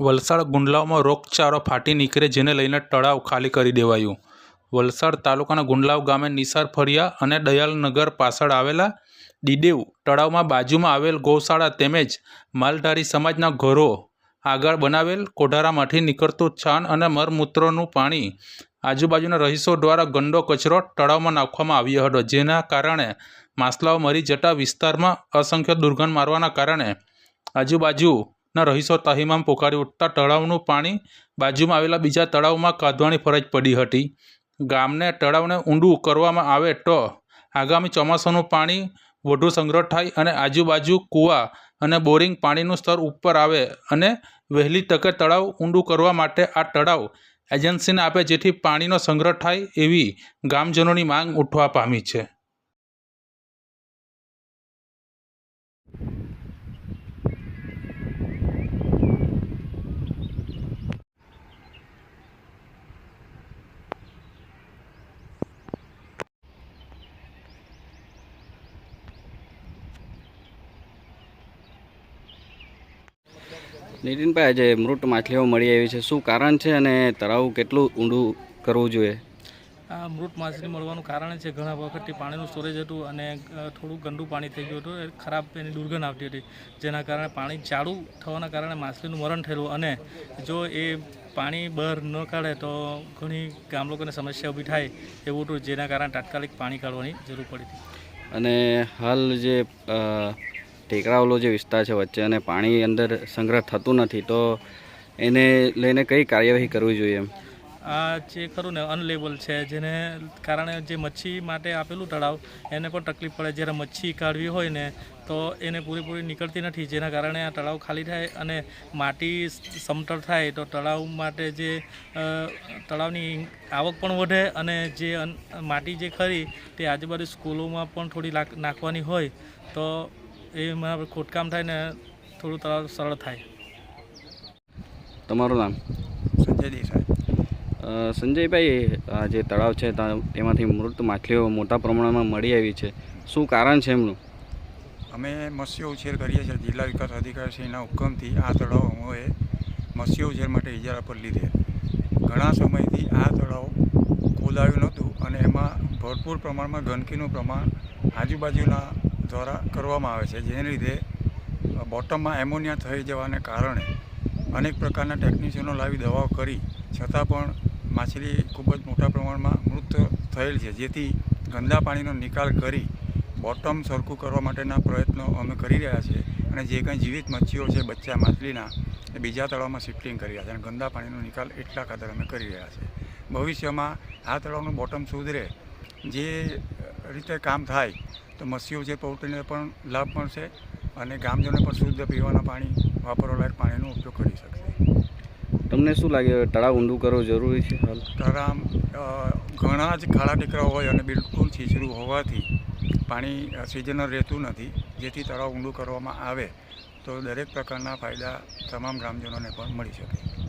વલસાડ ગુંડલાવમાં રોગચાળો ફાટી નીકળે જેને લઈને તળાવ ખાલી કરી દેવાયું. વલસાડ તાલુકાના ગુંડલાવ ગામે નિસાર ફળિયા અને દયાલનગર પાછળ આવેલા દીદેવ તળાવમાં બાજુમાં આવેલ ગૌશાળા તેમજ માલધારી સમાજના ઘરો આગળ બનાવેલ કોઢારામાંથી નીકળતું છાણ અને મરમૂત્રનું પાણી આજુબાજુના રહીશો દ્વારા ગંદો કચરો તળાવમાં નાખવામાં આવ્યો હતો, જેના કારણે માછલાઓ મરી જતા વિસ્તારમાં અસંખ્ય દુર્ગંધ મારવાના કારણે આજુબાજુના રહીશો તહીમામ પોકારી ઉઠતા તળાવનું પાણી બાજુમાં આવેલા બીજા તળાવમાં કાઢવાની ફરજ પડી હતી. ગામને તળાવને ઊંડું કરવામાં આવે તો આગામી ચોમાસાનું પાણી વધુ સંગ્રહ થાય અને આજુબાજુ કૂવા અને બોરિંગ પાણીનું સ્તર ઉપર આવે અને વહેલી તકે તળાવ ઊંડું કરવા માટે આ તળાવ એજન્સીને આપે જેથી પાણીનો સંગ્રહ થાય એવી ગામજનોની માંગ ઉઠવા પામી છે. નીતિનભાઈ આજે મૃત માછલીઓ મળી આવી છે. શું કારણ છે અને તળાવ કેટલું ઊંડું કરવું જોઈએ? આ મૃત માછલી મળવાનું કારણ છે ઘણા વખતથી પાણીનું સ્ટોરેજ હતું અને થોડું ગંદુ પાણી થઈ ગયું હતું એ ખરાબ એની દુર્ગંધ આવતી હતી જેના કારણે પાણી જાડું થવાના કારણે માછલીનું મરણ થયેલું. અને જો એ પાણી બહાર ન કાઢે તો ઘણી ગામ લોકોને સમસ્યા ઊભી થાય એવું હતું જેના કારણે તાત્કાલિક પાણી કાઢવાની જરૂર પડી હતી. અને હાલ જે અ, ટેકરાવાળો જે વિસ્તાર છે વચ્ચે અને પાણી અંદર સંગ્રહ થતું નથી તો એને લઈને કઈ કાર્યવાહી કરવી જોઈએ એમ? આ જે ખરું ને અનલેબલ છે જેને કારણે જે મચ્છી માટે આપેલું તળાવ એને પણ તકલીફ પડે. જ્યારે મચ્છી કાઢવી હોય ને તો એને પૂરેપૂરી નીકળતી નથી જેના કારણે આ તળાવ ખાલી થાય અને માટી સમતળ થાય તો તળાવ માટે જે તળાવની આવક પણ વધે અને જે માટી જે ખરી તે આજુબાજુ સ્કૂલોમાં પણ થોડી નાખવાની હોય તો એમાં ખોદકામ થાય ને થોડું તળાવ સરળ થાય. તમારું નામ? સંજય દેસાઈ સંજયભાઈ આ જે તળાવ છે તા- તેમાંથી મૃત માછલીઓ મોટા પ્રમાણમાં મળી આવી છે. શું કારણ છે એમનું? અમે મત્સ્ય ઉછેર કરીએ છીએ જિલ્લા વિકાસ અધિકારીશ્રીના હુકમથી આ તળાવ અમોએ મત્સ્ય ઉછેર માટે ઇજારા પર લીધે. ઘણા સમયથી આ તળાવ ખોલાયું નહોતું અને એમાં ભરપૂર પ્રમાણમાં ગંદકીનું પ્રમાણ આજુબાજુના દ્વારા કરવામાં આવે છે, જેને લીધે બોટમમાં એમોનિયા થઈ જવાને કારણે અનેક પ્રકારના ટેકનિશિયનો લાવી દવાઓ કરી, છતાં પણ માછલી ખૂબ જ મોટા પ્રમાણમાં મૃત થયેલ છે. જેથી ગંદા પાણીનો નિકાલ કરી બોટમ સરખું કરવા માટેના પ્રયત્નો અમે કરી રહ્યા છીએ અને જે કંઈ જીવિત મચ્છીઓ છે, બચ્ચા માછલીના, એ બીજા તળાવમાં શિફ્ટિંગ કરી રહ્યા છે અને ગંદા પાણીનો નિકાલ એટલા ખાતર અમે કરી રહ્યા છીએ. ભવિષ્યમાં આ તળાવનું બોટમ સુધરે, જે રીતે કામ થાય તો મસીઓ છે પ્રવૃત્તિને પણ લાભ મળશે અને ગામજનો પણ શુદ્ધ પીવાના પાણી વાપરવાલાયક પાણીનો ઉપયોગ કરી શકશે. તમને શું લાગે તળાવ ઊંડું કરવું જરૂરી છે હાલ? તળાવ ઘણા જ ખાડા ટેકરા હોય અને બિલકુલ છીછરું હોવાથી પાણી સિઝનલ રહેતું નથી. જેથી તળાવ ઊંડું કરવામાં આવે તો દરેક પ્રકારના ફાયદા તમામ ગ્રામજનોને પણ મળી શકે.